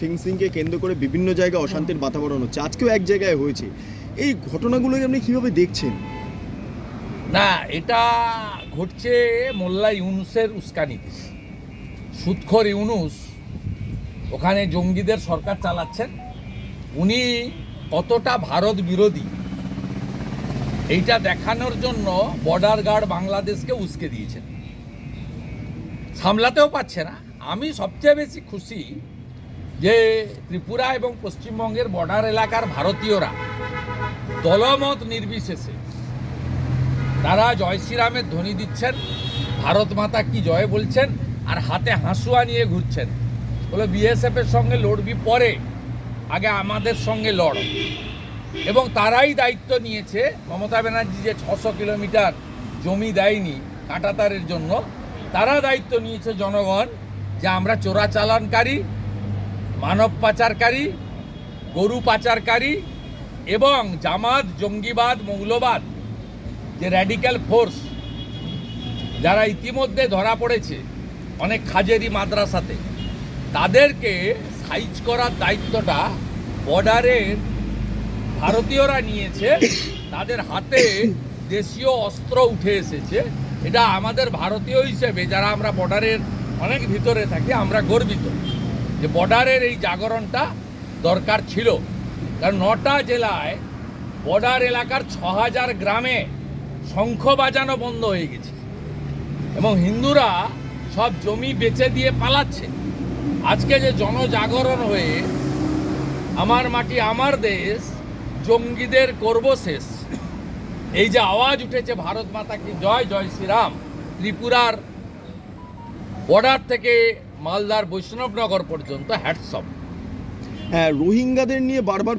ফিংসিংকে কেন্দ্র করে বিভিন্ন জায়গায় অশান্তির বাতাবরণ হচ্ছে। আজকেও এক জায়গায় হয়েছে। এই ঘটনাগুলোকে আপনি কীভাবে দেখছেন? না, এটা ঘটছে মোল্লা ইউনুসের উস্কানিতে। সুৎখর ইউনুস ওখানে জঙ্গিদের সরকার চালাচ্ছেন। উনি কতটা ভারত বিরোধী, এইটা দেখানোর জন্য বর্ডার গার্ড বাংলাদেশকে উস্কে দিয়েছেন। সামলাতেও পারছে না। আমি সবচেয়ে বেশি খুশি যে ত্রিপুরা এবং পশ্চিমবঙ্গের বর্ডার এলাকার ভারতীয়রা দলমত নির্বিশেষে তারা জয় শ্রীরামের ধ্বনি দিচ্ছেন, ভারত মাতা কি জয় বলছেন আর হাতে হাঁসুয়া নিয়ে ঘুরছেন। বলে বিএসএফের সঙ্গে লড়বি পরে আগে আমাদের সঙ্গে লড়। এবং তারাই দায়িত্ব নিয়েছে, মমতা ব্যানার্জি যে ছশো কিলোমিটার জমি দেয়নি কাঁটাতারের জন্য, তারা দায়িত্ব নিয়েছে জনগণ যে আমরা চোরাচালানকারী মানব পাচারকারী, গরু পাচারকারী এবং জামাত, জঙ্গিবাদ, মৌলবাদ, যে র্যাডিক্যাল ফোর্স যারা ইতিমধ্যে ধরা পড়েছে অনেক খাজেরি মাদ্রাসাতে, তাদেরকে সাইজ করার দায়িত্বটা বর্ডারের ভারতীয়রা নিয়েছে, তাদের হাতে দেশীয় অস্ত্র উঠে এসেছে। এটা আমাদের ভারতীয় হিসেবে, যারা আমরা বর্ডারের অনেক ভিতরে থাকি, আমরা গর্বিত যে বর্ডারের এই জাগরণটা দরকার ছিল। কারণ নটা জেলায় বর্ডার এলাকার ছ হাজার গ্রামে শঙ্খ বাজানো বন্ধ হয়ে গেছে। এবং হিন্দুরা সব জমি বেচে দিয়ে পালাচ্ছে। আজকে যে জনজাগরণ হয়ে আমার মাটি, আমার দেশ জঙ্গিদের করব শেষ। এই যে আওয়াজ উঠেছে, ভারত মাতা কি জয় জয় শ্রীরাম। ত্রিপুরার বর্ডার থেকে মালদার বৈষ্ণবনগর পর্যন্ত হ্যাটসপ হ্যাঁ রোহিঙ্গাদের নিয়ে বারবার